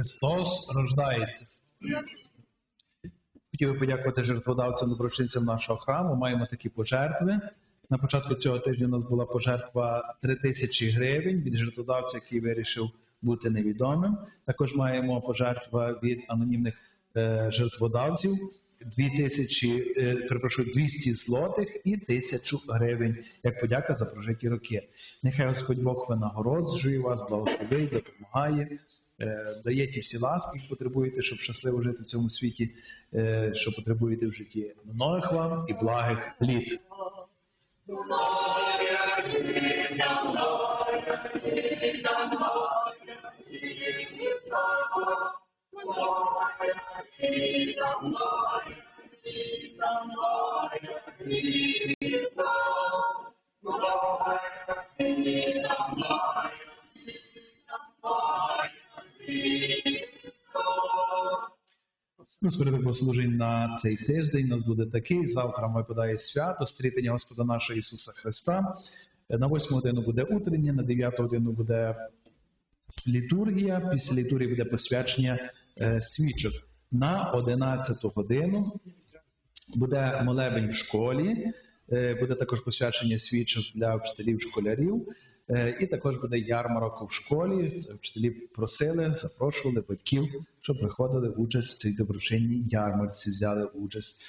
Христос рождається. Хотів би подякувати жертводавцям доброчинцям нашого храму. Маємо такі пожертви. На початку цього тижня у нас була пожертва 3 тисячі гривень від жертводавця, який вирішив бути невідомим. Також маємо пожертва від анонімних е, жертводавців. 2000, е, перепрошую, 200 злотих і 1000 гривень як подяка за прожиті роки. Нехай Господь Бог винагороджує вас, благословить, допомагає, дає ті всі ласки, які потребуєте, щоб щасливо жити в цьому світі, е, що потребуєте в житті. Многих вам і благих літ. У нас порядок богослужень на цей тиждень. У нас буде такий. Завтра випадає свято, стрітення Господа нашого Ісуса Христа. На 8 годину буде утрення, на 9 годину буде літургія. Після літургії буде посвячення е, свічок. На 11 годину буде молебень в школі. е, Буде також посвячення свічок для вчителів школярів, і також буде ярмарок в школі. Вчителі просили, запрошували батьків, щоб приходили участь в цій доброчинній ярмарці, взяли участь.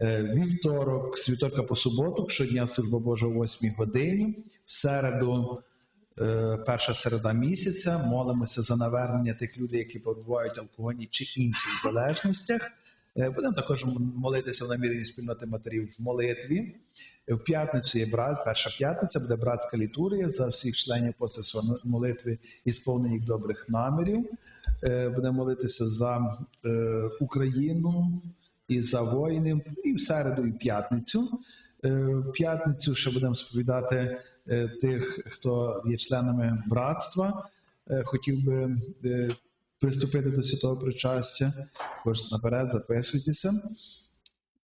Е, Вівторок, з по суботу, щодня служба Божа о 8 годині, в середу. е, Перша середа місяця молимося за навернення тих людей, які перебувають в алкогольній чи інших залежностях. Е, Будемо також молитися в наміренні спільноти матерів в молитві. В п'ятницю є брат, перша п'ятниця буде братська літургія за всіх членів посольства молитви і сповнених добрих намірів. Е, Будемо молитися за е, Україну і за воїнів, і в середу, і в п'ятницю. Е, В п'ятницю ще будемо сповідати е, тих, хто є членами братства. Е, Хотів би е, приступити до святого причастя. Також наперед записуйтеся.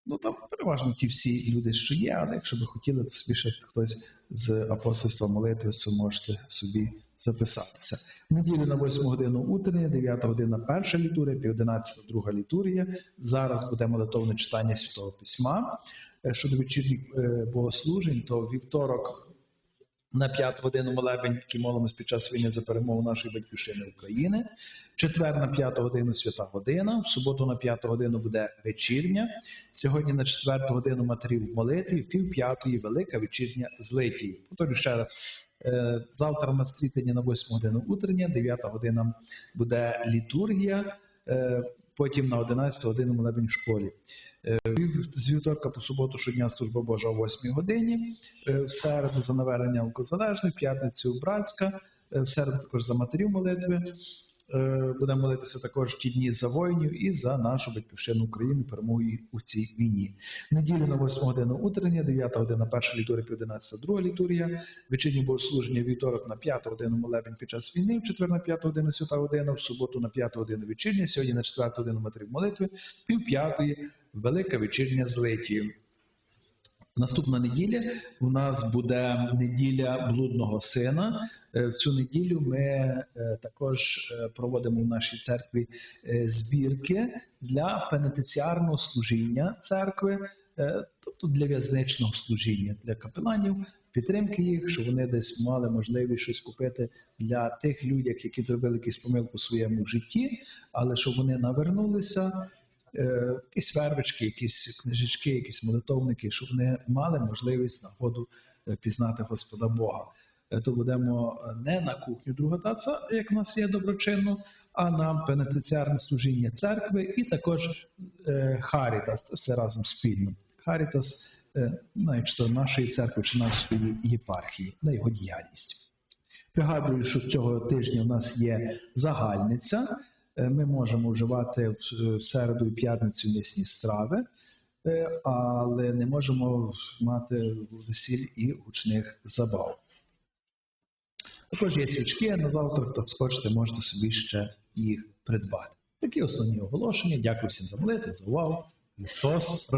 Ну там переважно ті всі люди, що є, але якщо би хотіли, то собі хтось з апостольства молитви, можете собі записатися. В неділю на 8 годину утрення, 9 година перша літургія, пів 11 друга літургія. Зараз буде молитовне читання Святого Письма. Е, Щодо вечірніх е, богослужень, то вівторок на п'яту годину молебень, який молимось під час війни за перемогу нашої батьківщини України. Четвер на п'яту годину свята година. В суботу на п'яту годину буде вечірня. Сьогодні на четверту годину матерів молитві, в пів п'ятої велика вечірня злитії. Повторю ще раз. е, Завтра на стрітення на 8 годину утрення, 9 година буде літургія, е, потім на 11 годину молебень в школі. Е, З вівторка по суботу щодня служба Божа о 8 годині, е, в середу за навернення в п'ятницю братська, е, в середу також за матерів молитви. Е, Будемо молитися також ті дні за воїнів і за нашу батьківщину України, перемогу у цій війні. Неділю на 8 годину утрення, 9 година перша літургія, пів 11 друга літургія, вечірнє богослуження вівторок на 5 годину молебень під час війни, в четвер на 5 годину свята година, в суботу на 5 годину вечірня, сьогодні на 4 годину матерів молитви, пів п'ятої велика вечірня злитію. Наступна неділя у нас буде неділя блудного сина. Е, В цю неділю ми е, також е, проводимо в нашій церкві збірки для пенитенціарного служіння церкви, тобто для в'язничного служіння для капеланів, підтримки їх, щоб вони десь мали можливість щось купити для тих людей, які зробили якусь помилку у своєму житті, але щоб вони навернулися якісь вервички, якісь книжечки, якісь молитовники, щоб вони мали можливість нагоду е, пізнати Господа Бога. Е, То будемо е, не на кухню друготаця, як в нас є доброчинно, а на пенитенціарне служіння церкви і також е, Харітас, це все разом спільно. Харітас, е, ну, нашої церкви чи нашої єпархії, на його діяльність. Пригадую, що цього тижня у нас є загальниця. Е, Ми можемо вживати в середу і п'ятницю м'ясні страви, е, але не можемо мати весіль і гучних забав. Також є свічки на завтра, хто схочете, можете собі ще їх придбати. Такі основні оголошення. Дякую всім за молитву, за увагу. Христос